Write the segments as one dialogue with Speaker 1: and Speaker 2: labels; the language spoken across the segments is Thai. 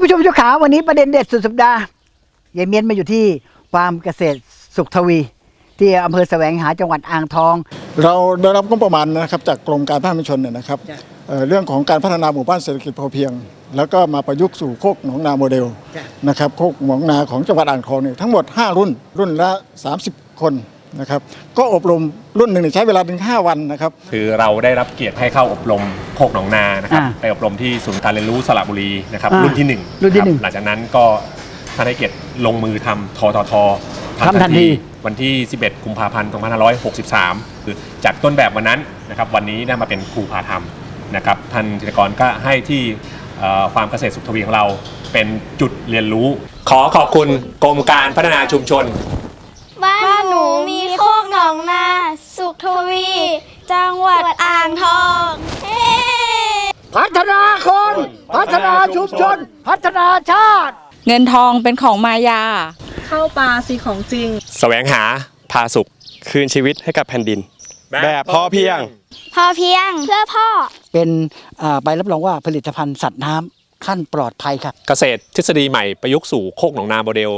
Speaker 1: านผู้ชมทุกขาวันนี้ประเด็นเด็ดสุดสัปดาห์ยายเมียนมาอยู่ที่ฟาร์มเกษตรสุขทวี ที่อำเภอแสวงหาจังหวัดอ่างทอง
Speaker 2: เราได้รับงบประมาณนะครับจากกรมการพัฒนาชุมชนเนี่ยนะครับ
Speaker 1: จ้ะ
Speaker 2: เอ่อเรื่องของการพัฒนาหมู่บ้านเศรษฐกิจพอเพียง แล้วก็มาประยุกต์สู่โคกหนองนาโมเดล
Speaker 1: จ้ะ
Speaker 2: นะครับโคกหนองนาของจังหวัดอ่างทองเนี่ยทั้งหมด 5 รุ่นรุ่นละ 30 คน นะครับก็อบรมรุ่นหนึ่งเนี่ยใช้เวลาถึง 5 วันนะครับ
Speaker 3: คือเราได้รับเกียรติให้เข้าอบรมโคกหนองนานะครับ
Speaker 1: อ่า
Speaker 3: ไปอบรมที่ศูนย์การเรียนรู้สระบุรีนะครับ
Speaker 1: อ่า
Speaker 3: รุ่นที่หนึ่ง
Speaker 1: รุ่นที่
Speaker 3: คบ
Speaker 1: หนึ่ง
Speaker 3: หลังจากนั้นก็ท่านให้เกียรติลงมือทำททท
Speaker 1: ทำทันที
Speaker 3: วันที่ 11 กุมภาพันธ์ 2563 คือจากต้นแบบวันนั้นนะครับวันนี้ได้มาเป็นครูพาทำนะครับท่านธินกรก็ให้ที่เอ่อฟาร์มเกษตรสุขทวีของเราเป็นจุดเรียนรู้ ขอขอบคุณกรมการพัฒนาชุมชน
Speaker 4: องนา สุขทวี จังหวัดอ่างทองเฮ้
Speaker 1: พัฒนาคน พัฒนาชุมชน พัฒนาชาติ
Speaker 5: เงินทองเป็นของมายา
Speaker 6: เข้าปลาสีของจริง
Speaker 3: แสวงหาพาสุข
Speaker 7: คืนชีวิตให้กับแผ่นดิน แบบพอเพียง
Speaker 4: พอเพียงเพื่อพ่อ
Speaker 1: เป็นอ่าใบรับรองว่าผลิตภัณฑ์สัตว์น้ำขั้นปลอดภัยครับ
Speaker 3: เกษตรทฤษฎีใหม่ประยุกต์สู่โคกหนองนาโมเดล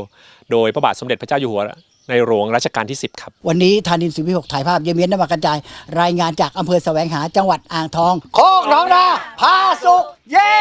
Speaker 3: โดยพระบาทสมเด็จพระเจ้าอยู่หัว ในหลวงรัชกาลที่ 10 ครับ
Speaker 1: วันนี้ธานินทร์สิวิหกถ่ายภาพเยายเมียนนำมากระจาย รายงานจากอำเภอแสวงหาจังหวัดอ่างทอง โคกหนองนาพาสุข เย้